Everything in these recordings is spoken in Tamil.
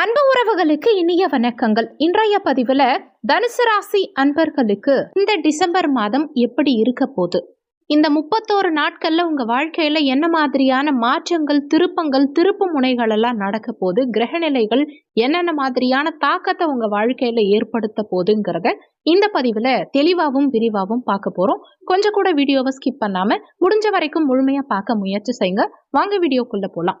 அன்பு உறவுகளுக்கு இனிய வணக்கங்கள். இன்றைய பதிவுல தனுசு ராசி அன்பர்களுக்கு இந்த டிசம்பர் மாதம் எப்படி இருக்க போகுது? இந்த முப்பத்தோரு நாட்கள்ல உங்க வாழ்க்கையில என்ன மாதிரியான மாற்றங்கள் திருப்பங்கள் திருப்பு முனைகள் எல்லாம் நடக்க போகுது? கிரகநிலைகள் என்னென்ன மாதிரியான தாக்கத்தை உங்க வாழ்க்கையில ஏற்படுத்த போதுங்கிறத இந்த பதிவுல தெளிவாகவும் விரிவாகவும் பார்க்க போறோம். கொஞ்சம் கூட வீடியோவை ஸ்கிப் பண்ணாம முடிஞ்ச வரைக்கும் முழுமையா பார்க்க முயற்சி செய்யுங்க. வாங்க வீடியோக்குள்ள போலாம்.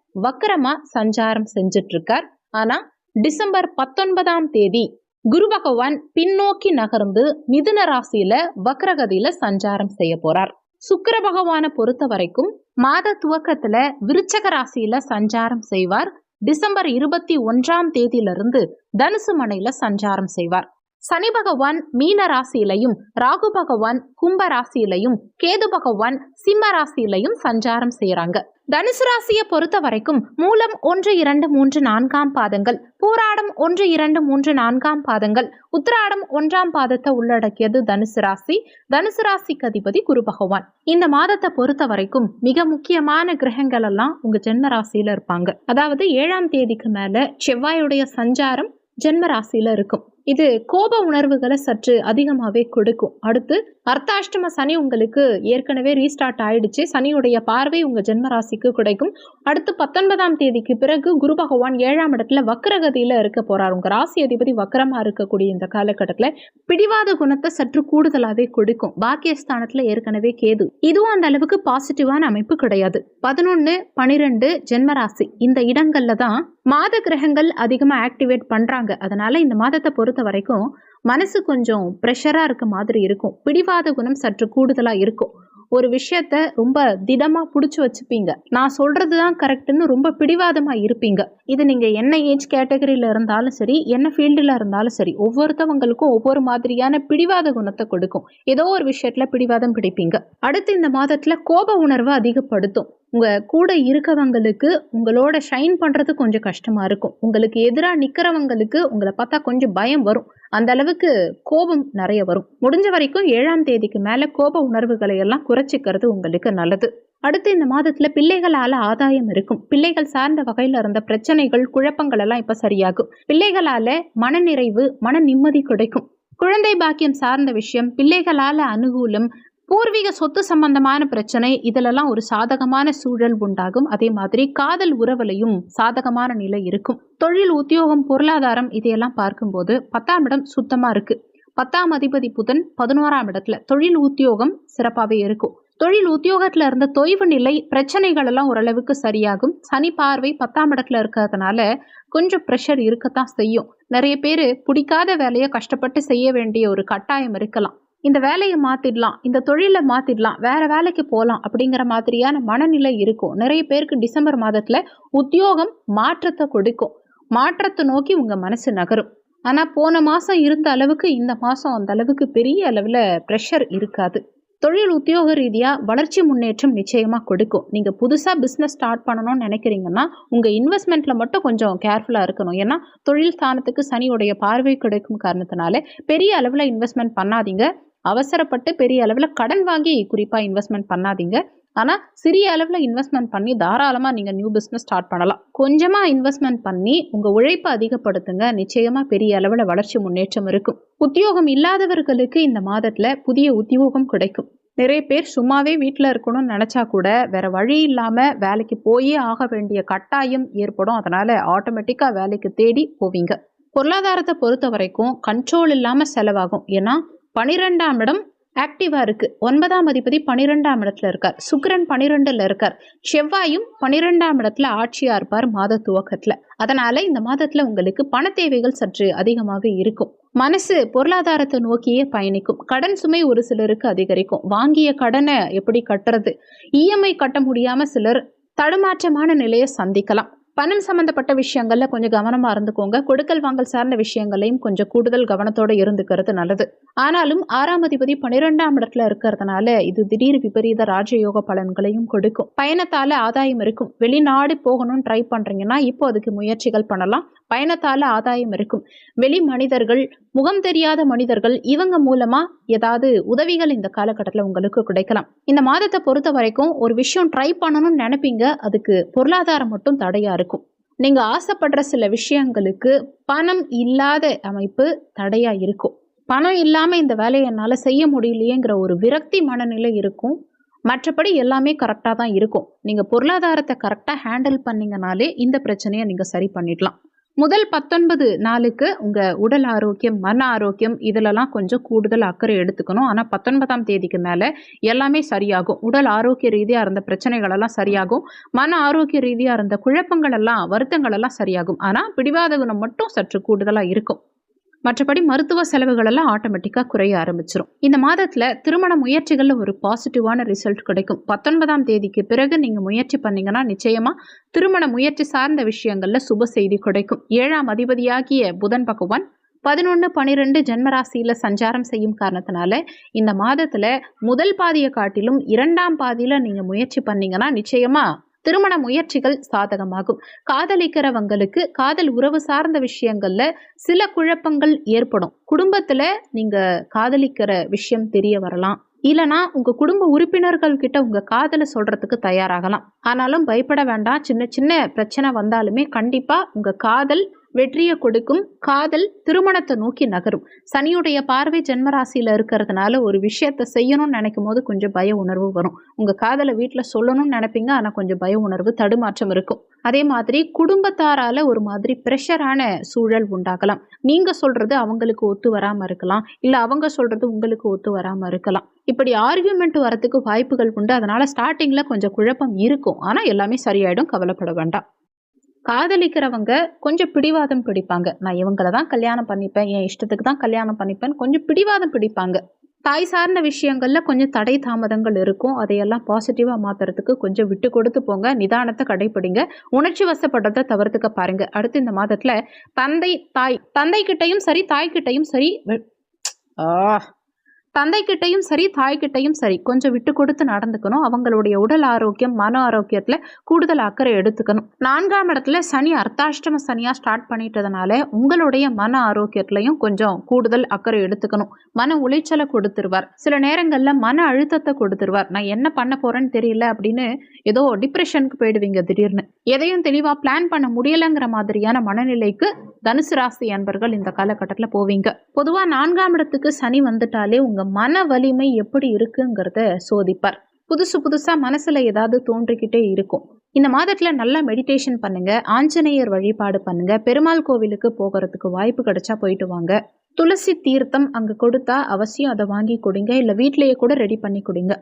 வக்கரமா சஞ்சாரம் செஞ்சுட்டு இருக்கார் ஆனா டிசம்பர் பத்தொன்பதாம் தேதி குரு பகவான் பின்னோக்கி நகர்ந்து மிதுன ராசியில வக்ரகதியில சஞ்சாரம் செய்ய போறார். சுக்கர பகவானை பொறுத்த வரைக்கும் மாத துவக்கத்துல விருச்சக ராசியில சஞ்சாரம் செய்வார். டிசம்பர் இருபத்தி ஒன்றாம் தேதியிலிருந்து தனுசு மனையில சஞ்சாரம் செய்வார். சனி பகவான் மீன ராசியிலையும் ராகு பகவான் கும்ப ராசியிலையும் கேது பகவான் சிம்ம ராசியிலையும் சஞ்சாரம் செய்யறாங்க தனுசு ராசியை பொறுத்த வரைக்கும் மூலம் ஒன்று இரண்டு மூன்று நான்காம் பாதங்கள் பூராடம் ஒன்று இரண்டு மூன்று நான்காம் பாதங்கள் உத்திராடம் ஒன்றாம் பாதத்தை உள்ளடக்கியது தனுசு ராசி. தனுசு ராசிக்கு அதிபதி குரு பகவான். இந்த மாதத்தை பொறுத்த வரைக்கும் மிக முக்கியமான கிரகங்கள் எல்லாம் உங்க ஜென்ம ராசியில இருப்பாங்க. அதாவது ஏழாம் தேதிக்கு மேல செவ்வாயுடைய சஞ்சாரம் ஜென்ம ராசியில இருக்கும். இது கோப உணர்வுகளை சற்று அதிகமாகவே கொடுக்கும். அடுத்து அர்த்தாஷ்டம சனி உங்களுக்கு ஏற்கனவே ரீஸ்டார்ட் ஆயிடுச்சு. சனியுடைய பார்வை உங்க ஜென்மராசிக்கு கிடைக்கும். அடுத்து பத்தொன்பதாம் தேதிக்கு பிறகு குரு பகவான் ஏழாம் இடத்துல வக்கரகதியில் இருக்க போறார். உங்க ராசி அதிபதி வக்கரமாக இருக்கக்கூடிய இந்த காலகட்டத்துல பிடிவாத குணத்தை சற்று கூடுதலாவே கொடுக்கும். பாக்கியஸ்தானத்துல ஏற்கனவே கேது. இதுவும் அந்த அளவுக்கு பாசிட்டிவான அமைப்பு கிடையாது. பதினொன்னு பனிரெண்டு ஜென்மராசி இந்த இடங்கள்ல தான் மாத கிரகங்கள் அதிகமா ஆக்டிவேட் பண்றாங்க. அதனால இந்த மாதத்தை பொறுத்த பொறுத்த வரைக்கும் மனசு கொஞ்சம் ப்ரெஷராக இருக்க மாதிரி இருக்கும். பிடிவாத குணம் சற்று கூடுதலாக இருக்கும். ஒரு விஷயத்த ரொம்ப திடமாக பிடிச்சி வச்சுப்பீங்க. நான் சொல்கிறது தான் கரெக்டுன்னு ரொம்ப பிடிவாதமாக இருப்பீங்க. இது நீங்கள் என்ன ஏஜ் கேட்டகரியில் இருந்தாலும் சரி என்ன ஃபீல்டில் இருந்தாலும் சரி ஒவ்வொருத்தவங்களுக்கும் ஒவ்வொரு மாதிரியான பிடிவாத குணத்தை கொடுக்கும். ஏதோ ஒரு விஷயத்தில் பிடிவாதம் பிடிப்பீங்க. அடுத்து இந்த மாதத்தில் கோப உணர்வை அதிகப்படுத்தும். உங்கள் கூட இருக்கவங்களுக்கு உங்களோட ஷைன் பண்ணுறது கொஞ்சம் கஷ்டமாக இருக்கும். உங்களுக்கு எதிராக நிற்கிறவங்களுக்கு உங்களை பார்த்தா கொஞ்சம் பயம் வரும். அந்த அளவுக்கு கோபம் நிறைய வரும். முடிஞ்ச வரைக்கும் ஏழாம் தேதிக்கு மேலே கோப உணர்வுகளை எல்லாம் குறைச்சிக்கிறது உங்களுக்கு நல்லது. அடுத்து இந்த மாதத்தில் பிள்ளைகளால் ஆதாயம் இருக்கும். பிள்ளைகள் சார்ந்த வகையில் இருந்த பிரச்சனைகள் குழப்பங்கள் எல்லாம் இப்போ சரியாகும். பிள்ளைகளால் மனநிறைவு மன நிம்மதி கிடைக்கும். குழந்தை பாக்கியம் சார்ந்த விஷயம் பிள்ளைகளால் அனுகூலம் பூர்வீக சொத்து சம்பந்தமான பிரச்சனை இதிலெல்லாம் ஒரு சாதகமான சூழல் உண்டாகும். அதே மாதிரி காதல் உறவுலையும் சாதகமான நிலை இருக்கும். தொழில் உத்தியோகம் பொருளாதாரம் இதையெல்லாம் பார்க்கும்போது பத்தாம் இடம் சுத்தமாக இருக்கு. பத்தாம் அதிபதி புதன் பதினோராம் இடத்துல தொழில் உத்தியோகம் சிறப்பாகவே இருக்கும். தொழில் உத்தியோகத்தில் இருந்த தொய்வு நிலை பிரச்சனைகள் எல்லாம் ஓரளவுக்கு சரியாகும். சனி பார்வை பத்தாம் இடத்துல இருக்கிறதுனால கொஞ்சம் ப்ரெஷர் இருக்கத்தான் செய்யும். நிறைய பேர் பிடிக்காத வேலையை கஷ்டப்பட்டு செய்ய வேண்டிய ஒரு கட்டாயம் இருக்கலாம். இந்த வேலையை மாற்றிடலாம் இந்த தொழிலை மாற்றிடலாம் வேறு வேலைக்கு போகலாம் அப்படிங்கிற மாதிரியான மனநிலை இருக்கும். நிறைய பேருக்கு டிசம்பர் மாதத்தில் உத்தியோகம் மாற்றத்தை கொடுக்கும். மாற்றத்தை நோக்கி உங்கள் மனசு நகரும். ஆனால் போன மாதம் இருந்த அளவுக்கு இந்த மாதம் அந்த அளவுக்கு பெரிய அளவில் ப்ரெஷர் இருக்காது. தொழில் உத்தியோக ரீதியாக வளர்ச்சி முன்னேற்றம் நிச்சயமாக கொடுக்கும். நீங்கள் புதுசாக பிஸ்னஸ் ஸ்டார்ட் பண்ணணும்னு நினைக்கிறீங்கன்னா உங்கள் இன்வெஸ்ட்மெண்ட்டில் மட்டும் கொஞ்சம் கேர்ஃபுல்லாக இருக்கணும். ஏன்னா தொழில் ஸ்தானத்துக்கு சனியுடைய பார்வை கிடைக்கும் காரணத்தினால பெரிய அளவில் இன்வெஸ்ட்மெண்ட் பண்ணாதீங்க. அவசரப்பட்டு பெரிய அளவில் கடன் வாங்கி குறிப்பாக இன்வெஸ்ட்மெண்ட் பண்ணாதீங்க. ஆனால் சிறிய அளவில் இன்வெஸ்ட்மெண்ட் பண்ணி தாராளமாக நீங்கள் நியூ பிஸ்னஸ் ஸ்டார்ட் பண்ணலாம். கொஞ்சமாக இன்வெஸ்ட்மெண்ட் பண்ணி உங்கள் உழைப்பை அதிகப்படுத்துங்க. நிச்சயமாக பெரிய அளவில் வளர்ச்சி முன்னேற்றம் இருக்கும். உத்தியோகம் இல்லாதவர்களுக்கு இந்த மாதத்தில் புதிய உத்தியோகம் கிடைக்கும். நிறைய பேர் சும்மாவே வீட்டில் இருக்கணும்னு நினச்சா கூட வேற வழி இல்லாமல் வேலைக்கு போயே ஆக வேண்டிய கட்டாயம் ஏற்படும். அதனால் ஆட்டோமேட்டிக்காக வேலைக்கு தேடி போவீங்க. பொருளாதாரத்தை பொறுத்த வரைக்கும் கண்ட்ரோல் இல்லாமல் செலவாகும். ஏன்னா பனிரெண்டாம் இடம் ஆக்டிவாக இருக்குது ஒன்பதாம் அதிபதி பன்னிரெண்டாம் இடத்துல இருக்கார். சுக்கரன் பன்னிரெண்டில் இருக்கார். செவ்வாயும் பன்னிரெண்டாம் இடத்துல ஆட்சியாக இருப்பார் மாத துவக்கத்தில். அதனால் இந்த மாதத்தில் உங்களுக்கு பண தேவைகள் சற்று அதிகமாக இருக்கும். மனசு பொருளாதாரத்தை நோக்கியே பயணிக்கும். கடன் சுமை ஒரு சிலருக்கு அதிகரிக்கும். வாங்கிய கடனை எப்படி கட்டுறது? இஎம்ஐ கட்ட முடியாமல் சிலர் தடுமாற்றமான நிலையை சந்திக்கலாம். பணம் சம்மந்தப்பட்ட விஷயங்களில் கொஞ்சம் கவனமாக இருந்துக்கோங்க. கொடுக்கல் வாங்கல் சார்ந்த விஷயங்களையும் கொஞ்சம் கூடுதல் கவனத்தோடு இருந்துக்கிறது நல்லது. ஆனாலும் ஆறாம் அதிபதி பன்னிரெண்டாம் இடத்துல இருக்கிறதுனால இது திடீர் விபரீத ராஜயோக பலன்களையும் கொடுக்கும். பயணத்தால் ஆதாயம் இருக்கும். வெளிநாடு போகணும்னு ட்ரை பண்ணுறீங்கன்னா இப்போ அதுக்கு முயற்சிகள் பண்ணலாம். பயணத்தால ஆதாயம் இருக்கும். வெளி மனிதர்கள் முகம் தெரியாத மனிதர்கள் இவங்க மூலமா ஏதாவது உதவிகள் இந்த காலகட்டத்தில் உங்களுக்கு கிடைக்கலாம். இந்த மாதத்தை பொறுத்த வரைக்கும் ஒரு விஷயம் ட்ரை பண்ணணும்னு நினைப்பீங்க. அதுக்கு பொருளாதாரம் மட்டும் தடையா இருக்கும். நீங்க ஆசைப்படுற சில விஷயங்களுக்கு பணம் இல்லாத அமைப்பு தடையா இருக்கும். பணம் இல்லாம இந்த வேலையை என்னால செய்ய முடியலையேங்கிற ஒரு விரக்தி மனநிலை இருக்கும். மற்றபடி எல்லாமே கரெக்டாக தான் இருக்கும். நீங்கள் பொருளாதாரத்தை கரெக்டாக ஹேண்டில் பண்ணிங்கனாலே இந்த பிரச்சனையை நீங்கள் சரி பண்ணிடலாம். முதல் பத்தொன்பது நாளுக்கு உங்கள் உடல் ஆரோக்கியம் மன ஆரோக்கியம் இதிலலாம் கொஞ்சம் கூடுதல் அக்கறை எடுத்துக்கணும். ஆனால் பத்தொன்பதாம் தேதிக்கு மேலே எல்லாமே சரியாகும். உடல் ஆரோக்கிய ரீதியாக இருந்த பிரச்சனைகளெல்லாம் சரியாகும். மன ஆரோக்கிய ரீதியாக இருந்த குழப்பங்கள் எல்லாம் வருத்தங்கள் எல்லாம் சரியாகும். ஆனால் பிடிவாத குணம் மட்டும் சற்று கூடுதலாக இருக்கும். மற்றபடி மருத்துவ செலவுகள் எல்லாம் ஆட்டோமேட்டிக்காக குறைய ஆரம்பிச்சிடும் இந்த மாதத்தில் திருமண முயற்சிகளில் ஒரு பாசிட்டிவான ரிசல்ட் கிடைக்கும். பத்தொன்பதாம் தேதிக்கு பிறகு நீங்கள் முயற்சி பண்ணீங்கன்னா நிச்சயமாக திருமண முயற்சி சார்ந்த விஷயங்களில் சுப செய்தி கிடைக்கும். ஏழாம் அதிபதியாகிய புதன் பகவான் பதினொன்று பன்னிரெண்டு ஜென்மராசியில் சஞ்சாரம் செய்யும் காரணத்தினால இந்த மாதத்தில் முதல் பாதியை காட்டிலும் இரண்டாம் பாதியில் நீங்கள் முயற்சி பண்ணீங்கன்னா நிச்சயமாக திருமண முயற்சிகள் சாதகமாகும். காதலிக்கிறவங்களுக்கு காதல் உறவு சார்ந்த விஷயங்கள்ல சில குழப்பங்கள் ஏற்படும். குடும்பத்துல நீங்க காதலிக்கிற விஷயம் தெரிய வரலாம். இல்லனா உங்க குடும்ப உறுப்பினர்கள் கிட்ட உங்க காதலை சொல்றதுக்கு தயாராகலாம். ஆனாலும் பயப்பட வேண்டாம். சின்ன சின்ன பிரச்சனை வந்தாலுமே கண்டிப்பா உங்க காதல் வெற்றியை கொடுக்கும் காதல் திருமணத்தை நோக்கி நகரும். சனியுடைய பார்வை ஜென்மராசியில் இருக்கிறதுனால ஒரு விஷயத்த செய்யணும்னு நினைக்கும் போது கொஞ்சம் பய உணர்வு வரும். உங்கள் காதலை வீட்டில் சொல்லணும்னு நினைப்பீங்க ஆனால் கொஞ்சம் பய உணர்வு தடுமாற்றம் இருக்கும். அதே மாதிரி குடும்பத்தாரால ஒரு மாதிரி ப்ரெஷரான சூழல் உண்டாகலாம். நீங்கள் சொல்றது அவங்களுக்கு ஒத்து வராமல் இருக்கலாம். இல்லை அவங்க சொல்றது உங்களுக்கு ஒத்து வராமல் இருக்கலாம். இப்படி ஆர்கியூமெண்ட் வரத்துக்கு வாய்ப்புகள் உண்டு. அதனால ஸ்டார்டிங்கில் கொஞ்சம் குழப்பம் இருக்கும். ஆனால் எல்லாமே சரியாயிடும். கவலைப்பட வேண்டாம். காதலிக்கிறவங்க கொஞ்சம் பிடிவாதம் பிடிப்பாங்க. நான் இவங்கள தான் கல்யாணம் பண்ணிப்பேன் என் இஷ்டத்துக்கு தான் கல்யாணம் பண்ணிப்பேன் கொஞ்சம் பிடிவாதம் பிடிப்பாங்க. தாய் சார்ந்த விஷயங்களில் கொஞ்சம் தடை தாமதங்கள் இருக்கும். அதையெல்லாம் பாசிட்டிவாக மாற்றுறதுக்கு கொஞ்சம் விட்டு கொடுத்து போங்க. நிதானத்தை கடைப்பிடிங்க. உணர்ச்சி வசப்படுறதை தவிர்த்துக்க பாருங்க. அடுத்து இந்த மாதத்தில் தந்தை தாய் தந்தை கிட்டையும் சரி தாய்கிட்டையும் சரி தந்தைக்கிட்டையும் சரி தாய்கிட்டையும் சரி கொஞ்சம் விட்டு கொடுத்து நடந்துக்கணும். அவங்களுடைய உடல் ஆரோக்கியம் மன ஆரோக்கியத்தில் கூடுதல் அக்கறை எடுத்துக்கணும். நான்காம் இடத்துல சனி அர்த்தாஷ்டம சனியாக ஸ்டார்ட் பண்ணிட்டதுனால உங்களுடைய மன ஆரோக்கியத்திலையும் கொஞ்சம் கூடுதல் அக்கறை எடுத்துக்கணும். மன உளைச்சலை கொடுத்துருவார். சில நேரங்களில் மன அழுத்தத்தை கொடுத்துருவார். நான் என்ன பண்ண போகிறேன்னு தெரியல அப்படின்னு ஏதோ டிப்ரெஷனுக்கு போயிடுவீங்க திடீர்னு. எதையும் தெளிவாக பிளான் பண்ண முடியலைங்கிற மாதிரியான மனநிலைக்கு தனுசு ராசி அன்பர்கள் இந்த காலகட்டத்தில் போவீங்க. பொதுவாக நான்காம் இடத்துக்கு சனி வந்துட்டாலே உங்கள் மன வலிமை எப்படி இருக்குங்கிறத சோதிப்பார். புதுசு புதுசாக மனசில் ஏதாவது தோன்றிக்கிட்டே இருக்கும். இந்த மாதத்தில் நல்லா மெடிடேஷன் பண்ணுங்க. ஆஞ்சநேயர் வழிபாடு பண்ணுங்க. பெருமாள் கோவிலுக்கு போகிறதுக்கு வாய்ப்பு கிடைச்சா போயிட்டு வாங்க. துளசி தீர்த்தம் அங்கே கொடுத்தா அவசியம் அதை வாங்கி கொடுங்க. இல்லை வீட்லேயே கூட ரெடி பண்ணி கொடுங்க.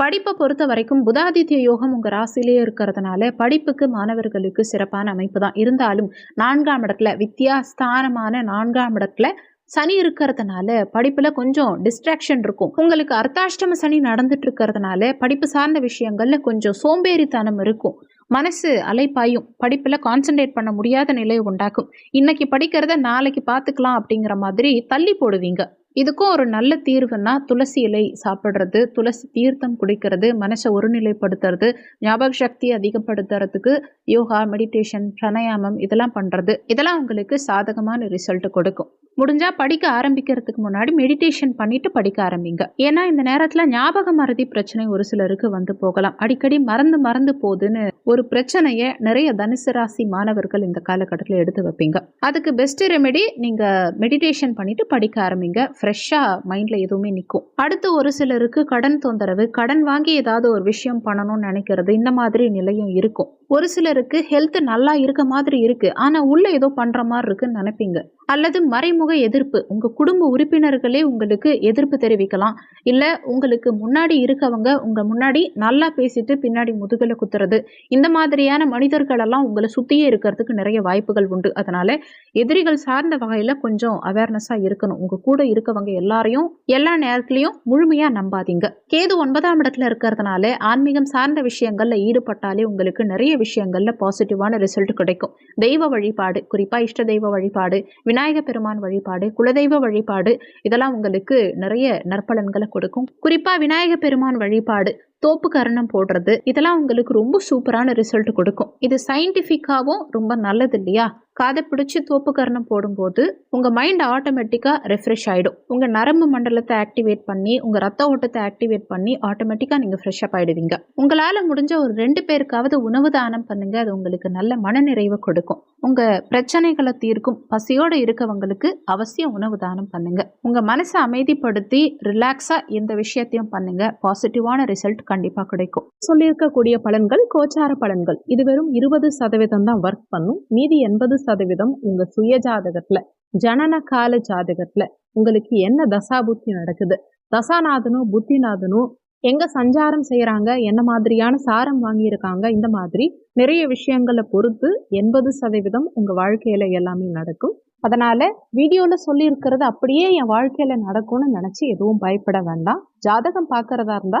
படிப்பை பொறுத்த வரைக்கும் புதாதித்ய யோகம் உங்கள் ராசிலேயே இருக்கிறதுனால படிப்புக்கு மாணவர்களுக்கு சிறப்பான அமைப்பு தான். இருந்தாலும் நான்காம் இடத்துல வித்தியாஸ்தானமான நான்காம் இடத்துல சனி இருக்கிறதுனால படிப்பில் கொஞ்சம் டிஸ்ட்ராக்ஷன் இருக்கும். உங்களுக்கு அர்த்தாஷ்டம சனி நடந்துட்டு இருக்கிறதுனால படிப்பு சார்ந்த விஷயங்கள்ல கொஞ்சம் சோம்பேறித்தனம் இருக்கும். மனசு அலைப்பாயும். படிப்பில் கான்சென்ட்ரேட் பண்ண முடியாத நிலையை உண்டாக்கும். இன்னைக்கு படிக்கிறத நாளைக்கு பார்த்துக்கலாம் அப்படிங்கிற மாதிரி தள்ளி போடுவீங்க. இதுக்கும் ஒரு நல்ல தீர்வுன்னா துளசி இலை சாப்பிட்றது. துளசி தீர்த்தம் குடிக்கிறது மனசை ஒருநிலைப்படுத்துறது ஞாபக சக்தியை அதிகப்படுத்துறதுக்கு யோகா மெடிடேஷன் பிரணயாமம் இதெல்லாம் பண்ணுறது இதெல்லாம் உங்களுக்கு சாதகமான ரிசல்ட் கொடுக்கும். முடிஞ்சால் படிக்க ஆரம்பிக்கிறதுக்கு முன்னாடி மெடிடேஷன் பண்ணிட்டு படிக்க ஆரம்பிங்க. ஏன்னா இந்த நேரத்தில் ஞாபக மறதி பிரச்சனை ஒரு சிலருக்கு வந்து போகலாம். அடிக்கடி மறந்து மறந்து போகுதுன்னு ஒரு பிரச்சனையை நிறைய தனுசு ராசி மாணவர்கள் இந்த காலகட்டத்தில் எடுத்து வைப்பீங்க. அதுக்கு பெஸ்ட் ரெமெடி நீங்கள் மெடிடேஷன் பண்ணிட்டு படிக்க ஆரம்பிங்க. ஃப்ரெஷ்ஷாக மைண்டில் எதுவுமே நிற்கும் அடுத்து ஒரு சிலருக்கு கடன் தொந்தரவு கடன் வாங்கி ஏதாவது ஒரு விஷயம் பண்ணணும்னு நினைக்கிறது இந்த மாதிரி நிலையும் இருக்கும். ஒரு சிலருக்கு ஹெல்த் நல்லா இருக்க மாதிரி இருக்கு. ஆனா உள்ள ஏதோ பண்ற மாதிரி இருக்குன்னு நினைப்பீங்க. அல்லது மறைமுக எதிர்ப்பு. உங்க குடும்ப உறுப்பினர்களே உங்களுக்கு எதிர்ப்பு தெரிவிக்கலாம். இல்ல உங்களுக்கு முன்னாடி இருக்கவங்க உங்க முன்னாடி நல்லா பேசிட்டு பின்னாடி முதுகலை குத்துறது. இந்த மாதிரியான மனிதர்கள் எல்லாம் உங்களை சுத்தியே இருக்கிறதுக்கு நிறைய வாய்ப்புகள் உண்டு. அதனால எதிரிகள் சார்ந்த வகையில கொஞ்சம் அவேர்னஸா இருக்கணும். உங்க கூட இருக்கவங்க எல்லாரையும் எல்லா நேரத்திலையும் முழுமையா நம்பாதீங்க. கேது ஒன்பதாம் இடத்துல இருக்கிறதுனால ஆன்மீகம் சார்ந்த விஷயங்கள்ல ஈடுபட்டாலே உங்களுக்கு நிறைய விஷயங்களில் பாசிட்டிவான ரிசல்ட் கிடைக்கும். தெய்வ வழிபாடு குறிப்பாக இஷ்ட தெய்வ வழிபாடு விநாயக பெருமான் வழிபாடு குலதெய்வ வழிபாடு இதெல்லாம் உங்களுக்கு நிறைய நற்பலன்களை கொடுக்கும். குறிப்பாக விநாயக பெருமான் வழிபாடு தோப்பு கரணம் போடுறது இதெல்லாம் உங்களுக்கு ரொம்ப சூப்பரான ரிசல்ட் கொடுக்கும். இது சயின்டிஃபிக்காகவும் ரொம்ப நல்லது இல்லையா? காதை பிடிச்சி தோப்பு கரணம் போடும்போது உங்கள் மைண்ட் ஆட்டோமேட்டிக்காக ரெஃப்ரெஷ் ஆயிடும். உங்கள் நரம்பு மண்டலத்தை ஆக்டிவேட் பண்ணி உங்கள் ரத்த ஓட்டத்தை ஆக்டிவேட் பண்ணி ஆட்டோமேட்டிக்காக நீங்கள் ஃப்ரெஷ்ஷப் ஆகிடுவீங்க உங்களால் முடிஞ்ச ஒரு ரெண்டு பேருக்காவது உணவு தானம் பண்ணுங்கள் அது உங்களுக்கு நல்ல மனநிறைவை கொடுக்கும். உங்கள் பிரச்சனைகளை தீர்க்கும். பசியோடு இருக்கவங்களுக்கு அவசியம் உணவு தானம் பண்ணுங்கள் உங்கள் மனசை அமைதிப்படுத்தி ரிலாக்ஸாக எந்த விஷயத்தையும் பண்ணுங்கள் பாசிட்டிவான ரிசல்ட் கண்டிப்பாக கிடைக்கும். சொல்லியிருக்கக்கூடிய பலன்கள் கோச்சார பலன்கள். இது வெறும் இருபது சதவீதம் தான் ஒர்க் பண்ணும். மீதி எண்பது சதவீதம் உங்க சுய ஜாதகத்துல ஜனன கால ஜாதகத்துல உங்களுக்கு என்ன தசா புத்தி நடக்குது? தசாநாதனும் புத்திநாதனும் எங்க சஞ்சாரம் செய்யறாங்க என்ன மாதிரியான சாரம் வாங்கியிருக்காங்க? இந்த மாதிரி நிறைய விஷயங்களை பொறுத்து எண்பது சதவீதம் உங்க வாழ்க்கையில எல்லாமே நடக்கும். அதனால வீடியோல சொல்லியிருக்கிறது அப்படியே என் வாழ்க்கையில நடக்கும்னு நினைச்சு எதுவும் பயப்பட வேண்டாம். ஜாதகம் பார்க்கறதா இருந்தா